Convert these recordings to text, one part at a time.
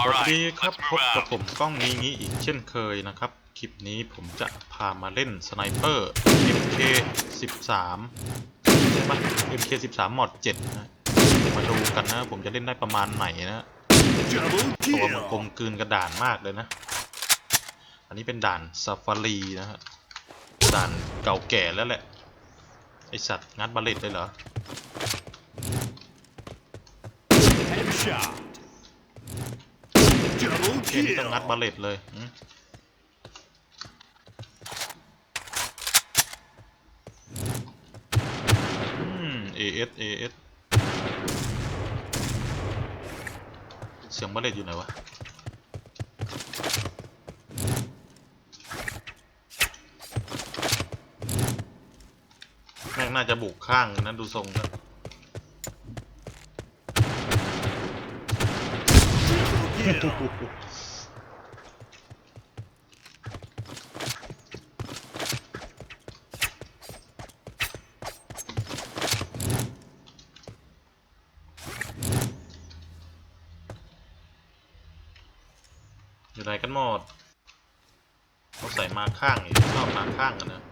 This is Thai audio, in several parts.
All สวัส right, ดีครับ let's พ move บกับ out. ผมกล้องนี้งี้อีกเช่นเคยนะครับ คลิปนี้ผมจะพามาเล่นสไนเปอร์ MK 13ใช่ไหม MK 13หมอด7นะมาดูกันนะ ผมจะเล่นได้ประมาณไหนนะ Double ตัวมันกล kill. มกลืนกระด่านมากเลยนะ อันนี้เป็นด่านซาฟารีนะฮะด่านเก่าแก่แล้วแหละ ไอสัตว์งัดบาเลตเลยเหรอ เกมนี้ต้องงัดบาเลตเลยอืมอืม AS AS เสียงบาเลตอยู่ไหนวะแม่งน่าจะบุกข้างนะดูทรงแล้ว Triple kill. อยู่ไหนกันหมดเขาใส่มาข้างอีกชอบมาข้างกันนะ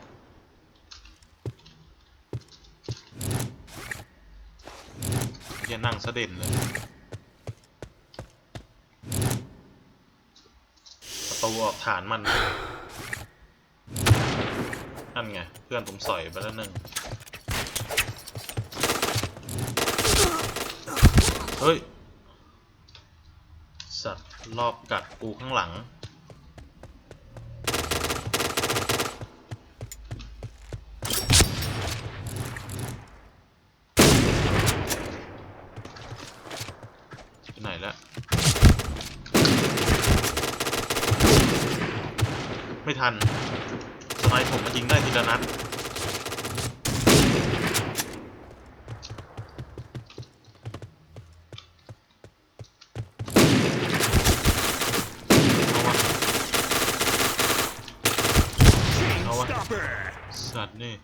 เฮียนั่งเสด็จเลย ประ ตูออกฐานมัน นั่นไง เพื่อนผมสอยไปแล้วหนึ่งเฮ้ย สัตว์รอบกัดกูข้างหลัง ไปไหนแล้ว ไม่ ทันสไนผมมายิงได้ทีละนัดสัตว์นี่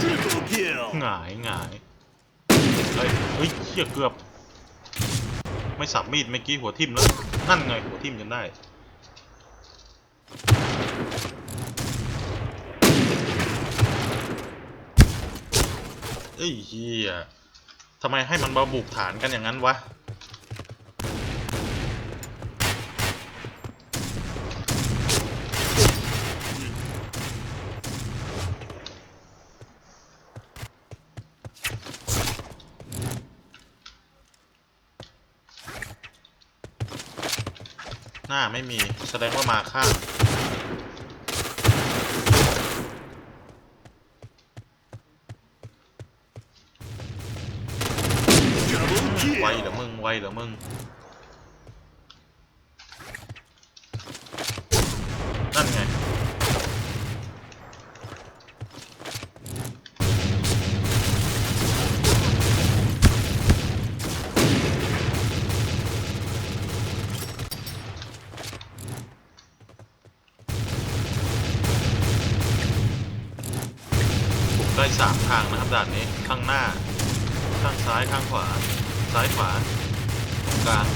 Triple kill. หงายหงายเฮ้ยเฮ้ยเชี่ยเกือบ ไม่สับมีดเมื่อกี้หัวทิ่มแล้ว นั่นไงหัวทิ่มจนได้เอ้ยเฮียทำไมให้มันมาบุกฐานกันอย่างนั้นวะ หน้าไม่มีแสดงว่ามาข้างไวเหรอมึงไวเหรอมึง นั่นไง ผมได้ สามทางนะครับด่านนี้ข้างหน้า ข้างซ้ายข้างขวา ซ้ายขวาตรงกลาง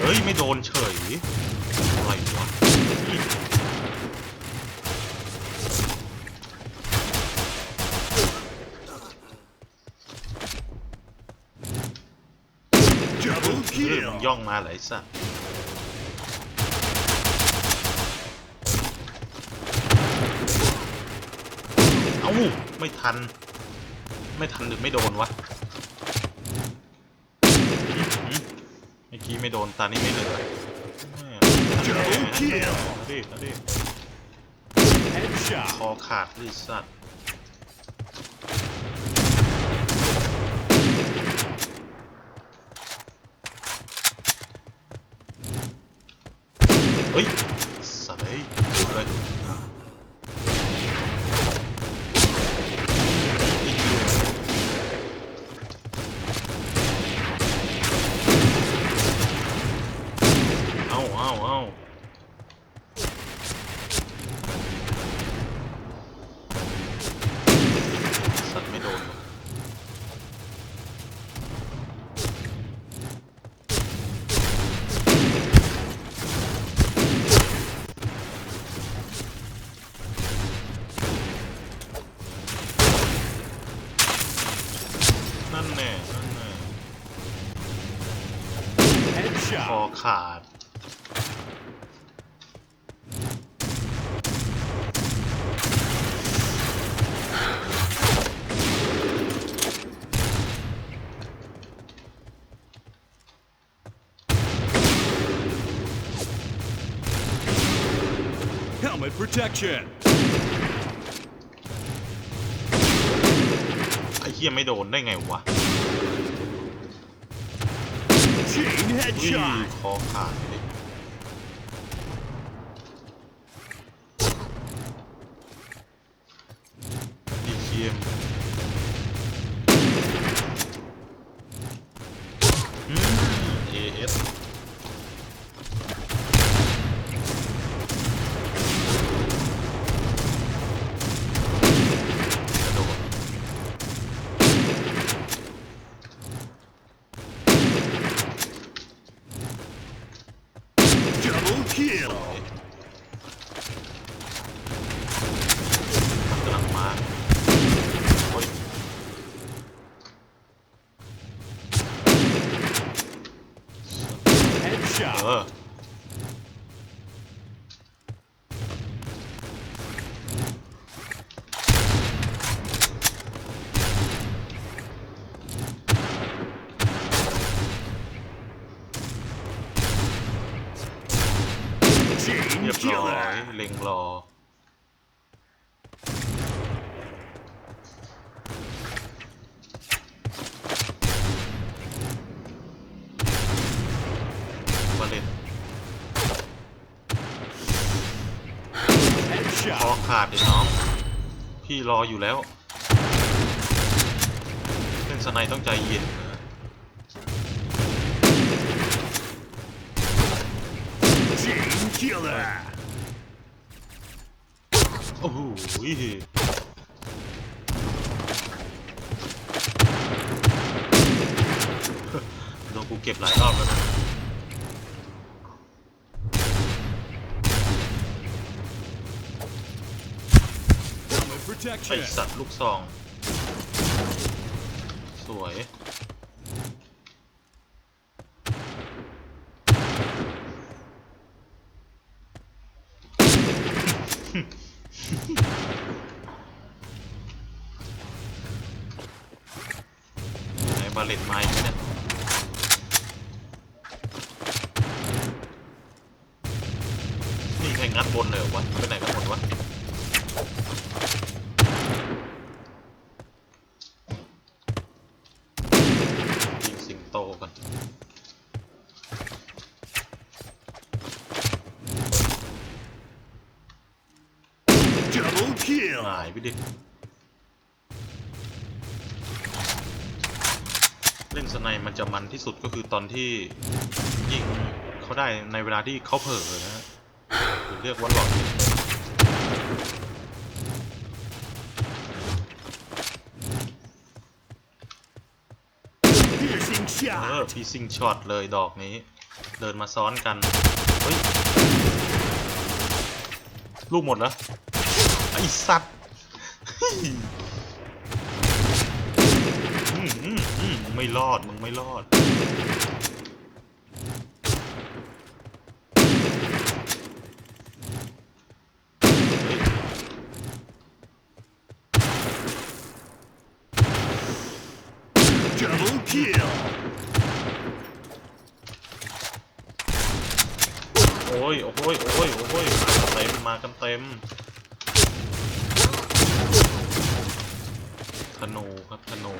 เฮ้ย ไม่โดนเฉยอะไรวะ Double เฮ้ ยมึง kill. ย่องมาเหรอไอ้สัสเอ้าไม่ทัน ไม่ทันหรือไม่โดนวะหืมหืมเมื่อกี้ไม่โดนตานี้ไม่เหลือแม่ Double kill เอาดิเอาดิ Headshot. คอขาดดิสัตว์ เฮ้ยสัตว์เฮ้ยดูเลยเอาเอาเอา ขาด Helmet protection. ไอ้เหี้ยไม่โดนได้ไงวะ Chain อุ้ย headshot. คอขาดเลยดีเคียมอืม AS กระโดด Double kill. มันกำลังมาโอ้ย เอ Headshot. อ Chain เรียบร้อย killer. เล็งรอ มาเล่นคอ Headshot. ขาดเด็น้อง พี่รออยู่แล้วเล่นสไนด์ต้องใจเย็นนะ Chain killer. โอ้โหโดนกูเก็บหลายรอบแล้วนะ Helmet ไอ protection. สัตว์ลูกซอง สวยาเลตไม้เนี่ยนี่ใครงัดบนเลยวะไปไหนกันหมดวะ ยิงสิงโตกัน Double kill. หายไปดิ เล่นสไนมันจะมันที่สุดก็คือตอนที่ยิงเขาได้ในเวลาที่เขาเผลอนะฮะหรือเรียกว่าหลอด Piercing เออ shot. พีซิงช็อตเลยดอกนี้ เดินมาซ้อนกัน เฮ้ย ลูกหมดแล้วไอสัตว์อืมอืมอืม ไม่รอด มึงไม่รอดเฮ้ย Double kill. โอ้ย โอ้ย โอ้ย โอ้ย มากันเต็ม มากันเต็มธนูครับธนู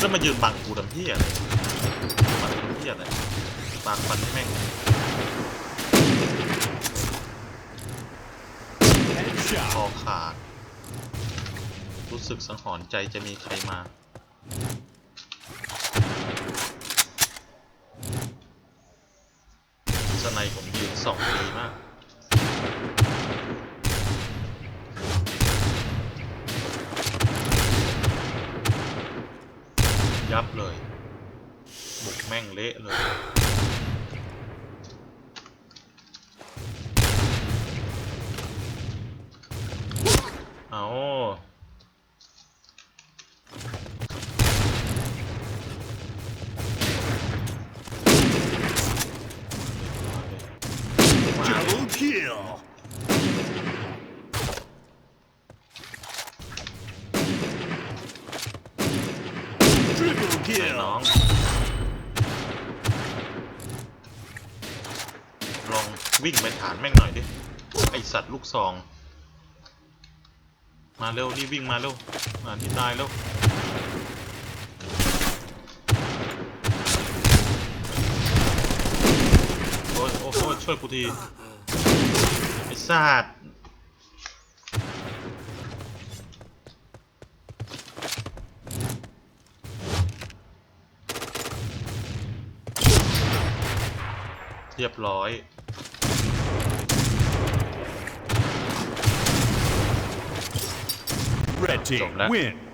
จะมายืนบังกูทำเพี้ยอะไรบังกูทำเพี้ยอะไรปากฟันให้แม่งคอขาด รู้สึกสังหรณ์ใจจะมีใครมาสไนผมยืนสองดีมาก ยับเลยบุกแม่งเละเลยเอา Triple ไหนน้อง ลองวิ่งไปฐานแม่งหน่อยดิ ไอสัตว์ลูกซอง มาเร็วนี่วิ่งมาเร็ว มาที่ตายเร็วโอ้ยโอ้โหช่วยกูที ไอสัตว์ เรียบร้อย Red team Jobber. win.